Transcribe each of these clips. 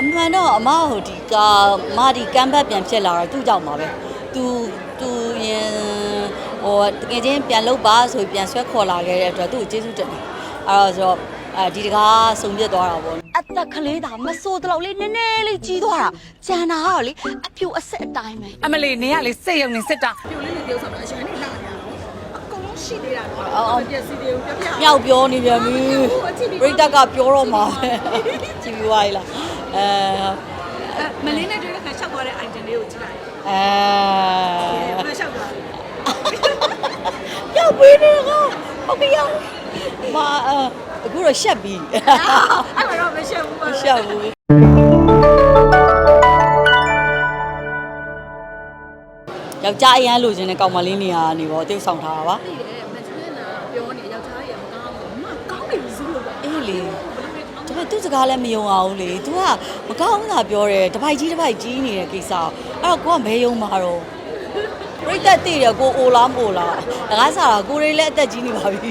အမှန်တော့အမဟိုဒီကမဒီကမ်ဘတ်ပြန်ဖြစ်လာတော့သူ့ကြောင့်ပါပဲသူသူရင်ဟိုတကယ်ချင်းပြန်လုပ်ပါဆိုပြီးပြန်ဆွဲခေါ်လာခဲ့တဲ့အတွက်သူ့ကိုကျေးဇူးတင်တယ်အဲ့တော့ဆိုတော့အဲဒီတကားစုံပြစ်သွားတာပေါ့အသက်ကလေးသာမစိုးတော့လေးနည်းနည်းလေးကြီးသွားတာကျန်တာကတော့လေအပြူအဆက်အတိုင်းပဲအမလီနေရလေစိတ်ယုံနေစစ်တာပြုတ်လေးတွေတယောက်ဆောင်တော့အရှင်နဲ့လာနေတာနော်အကုန်လုံးရှိသေးတာနော်အော်အော်ပြည့်စီတွေကိုပြပြမြောက်ပြောနေပြန်ပြီပရိသတ်ကပြောတော့မှာပဲကြည့်ပြီးသွားပြီလား အဲမလင်းနဲ့တွေ့တဲ့ခါရှောက်သွားတဲ့ item လေးကိုကြည့်လိုက်အဲဘယ်ရှောက်သွားလဲရောက်ပြီနေကဟုတ်ပြီရောက်မအခုတော့ရှက်ပြီအဲ့မှာတော့မရှက်ဘူးပါရှက်ဘူးယောက်ျားအရန်လိုချင်တဲ့ကောင်မလေးနေရာနေပေါ့တိတ်ဆောင်ထားတာပါသိတယ်မချွေးနာပြောနေယောက်ျားကြီးကမကောင်းဘူးမကောင်းနေပြီဆိုလို့ပဲအေးလေဒါပေမဲ့ သူ့စကားလည်းမယုံအောင်လေ तू ကမကောင်းတာပြောတယ်တပိုက်ကြီးတပိုက်ကြီးနေတဲ့ကိစ္စအဲ့တော့ကိုကမဲယုံမှာတော့ပြိတ္တတည်ရကိုအိုလားမအိုလားတကားစားတာကိုရီလည်းအသက်ကြီးနေပါပြီ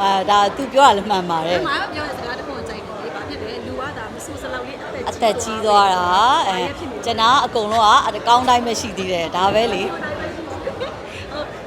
အာဒါ तू ပြောတာလည်းမှန်ပါတယ်ငါကပြောတဲ့စကားတစ်ခုကိုကြိုက်တယ်လေဘာဖြစ်လဲလူကဒါမဆူစလောက်လေးအသက်အသက်ကြီးသွားတာအဲကျွန်တော်အကုန်လုံးကအကောင်းတိုင်းပဲရှိသေးတယ်ဒါပဲလေ ဟုတ်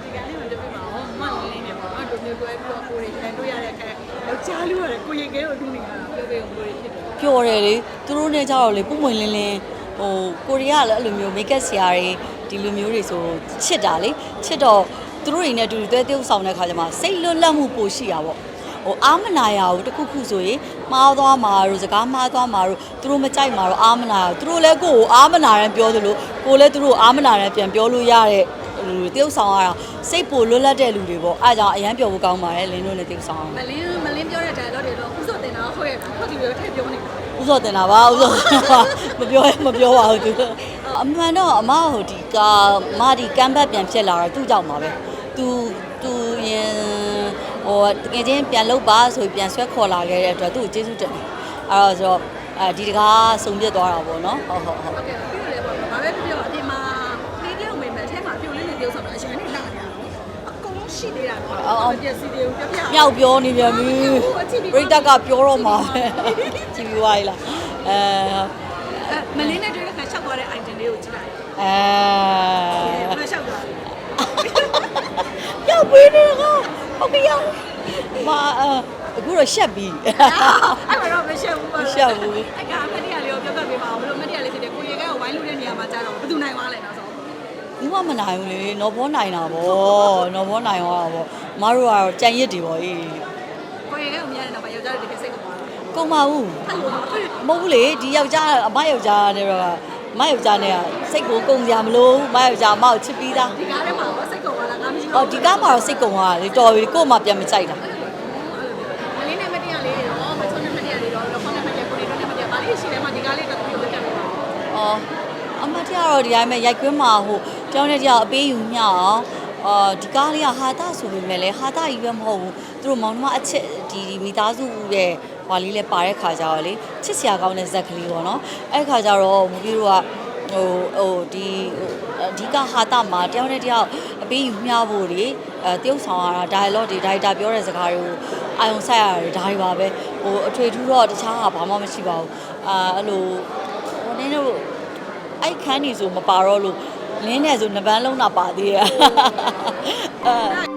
ဒီကနေ့မှတပြပါအောင်မလင်းနေပါတော့တို့မျိုးကွဲပြီးတော့ကိုရီတန်တွေ့ရတဲ့အခါယော က်ျားလူရတယ်ကိုရင်ကဲကိုတူနေတာပြောပေးကိုရီဖြစ်တယ်ပျော်တယ်လေသူတို့နဲ့ကြတော့လေပုံပွင့်လင်းလင်းဟိုကိုရီးယားလည်းအဲ့လိုမျိုးမိတ်ကပ်ဆရာတွေဒီလိုမျိုးတွေဆိုချစ်တာလေချစ်တော့သူတို့တွေနဲ့အတူတူတွဲ tiêu ဆောင်တဲ့ခါကျမှစိတ်လွတ်လပ်မှုပိုရှိတာပေါ့ဟိုအာမနာရဘူးတခုခုဆိုရင်မှားသွားမှာတို့စကားမှားသွားမှာတို့သူတို့မကြိုက်မှာတော့အာမနာရဘူးသူတို့လည်းကိုယ့်ကိုအာမနာရန်ပြောသလိုကိုယ်လည်းသူတို့အာမနာရန်ပြန်ပြောလို့ရတဲ့ ဟို tiêu ဆောင်ရတာစိတ်ပိုလွတ်လပ်တဲ့လူတွေပေါ့အားကြောင့်အရန်ပြောဖို့ကောင်းပါတယ်လင်းတို့နဲ့ tiêu ဆောင်မလင်းမလင်းပြောတဲ့ dialogue တွေတော့ဥစ္စာတင်တာဟုတ်ရဲ့ဟုတ်ဒီလိုထည့်ပြောနေတာဥစောတင်တာပါဥစောမပြောရင်မပြောပါဘူးသူအမှန်တော့အမဟိုဒီကမဒီကမ်ဘတ်ပြန်ဖြစ်လာတော့သူ့ကြောင့်ပါပဲသူသူရင်ဟိုတကယ်ချင်းပြန်လုပ်ပါဆိုပြီးပြန်ဆွဲခေါ်လာခဲ့တဲ့အတွက်သူ့ကိုကျေးဇူးတင်တယ်အဲ့တော့ဆိုတော့အဲဒီတကားစုံပြစ်သွားတာပေါ့နော်ဟုတ်ဟုတ်ဟုတ် ဟုတ်ကဲ့ပြီးတော့လေပေါ့ဘာပဲပြောအပြင်မှာနေကြုံမိမယ်အဲမှာပြု တ်လေးတွေတယောက်ဆောင်တော့အရှင်နဲ့လာနေတာနော်အကုန်လုံးရှိသေးတာနော်ပြည့်စီတွေကိုပြပြမြောက်ပြောနေပြန်ပြီပရိသတ်ကပြောတော့မှာပဲကြည့်ပြီးသွားပြီလားအဲမလင်းနဲ့တွေ့တဲ့ခါရှောက်သွားတဲ့ item လေးကိုကြည့်လိုက်အဲဘယ်ရှောက်သွားလဲရောက်ပြီနေကဟုတ်ပြီရောက်မအခုတော့ရှက်ပြီအဲ့မှာတော့မရှက်ဘူးပါရှက်ဘူးအဲ့ကအမတ်တရားလေးကိုပြောပြပေးပါဦးဘယ်လိုအမတ်တရားလေးဖြစ်တယ်ကိုရေကဝိုင်းလို့တဲ့နေရာမှာကြာတော့ဘယ်သူနိုင်သွားလဲနောက်ဆုံး ဘူးမမနိုင်ဘူးလေနော်ဘောနိုင်တာဗောနော်ဘောနိုင်သွားတာဗောမတို့ကတော့ကြံရစ်တွေဗောအေးကိုရေကမြင်ရတဲ့နောက်မှာယောက်ျားတွေတကယ်စိတ်ကသွားတာကုန်ပါဘူးအဲ့လိုမဟုတ်ဘူးလေဒီယောက်ျားအမယောက်ျားနဲ့တော့မယောက်ျားနဲ့ကစိတ်ကိုကုန်ကြမလို့မယောက်ျားအမကိုချစ်ပြီးသားဒီကားထဲမှာတော့စိတ်ကသွားတာငါမရှိအော်ဒီကားမှာတော့စိတ်ကုန်သွားတာလေတော်ပြီကို့မှပြန်မကြိုက်တာ မလင်းနဲ့မတရားလေးတော့မချုံနဲ့မတရားလေးတော့တော့ခေါင်းနဲ့မတရားကိုရေတော့နဲ့မတရားပါလေးရှိတယ်မှာဒီကားလေးတော့ပြောပြပြပါ အော် အမတရားတော့ဒီတိုင်းပဲရိုက်ကွင်းမှာဟိုကြောင်းတဲ့တရားအပေးယူမျှအောင်အော်ဒီကားလေးကဟာတာဆိုပေမဲ့လည်းဟာတာကြီးပဲမဟုတ်ဘူးသူတို့မောင်နှမအချစ်ဒီမိသားစုရဲ့ဟွာလေးလည်းပါတဲ့ခါကြတော့လေချစ်စရာကောင်းတဲ့ဇက်ကလေးပေါ့နော်အဲ့ခါကျတော့မူပြီးတော့ဟိုဟိုဒီအဓိကဟာတာမှာတယောက်နဲ့တယောက်အပေးယူမျှဖို့လေအဲတယောက်ဆောင်ရတာ dialogue တွေ director ပြောတဲ့စကားတွေကိုအာယုံဆက်ရတယ်ဒါတွေပါပဲဟိုအထွေထူးတော့တခြားဟာဘာမှမရှိပါဘူးအာအဲ့လိုဟိုနင်းတို့ အဲ့ခန်းနေဆိုမပါတော့လို့လင်းနေဆိုနှစ်ပန်းလုံးတာပါသေးရဲ့အဲ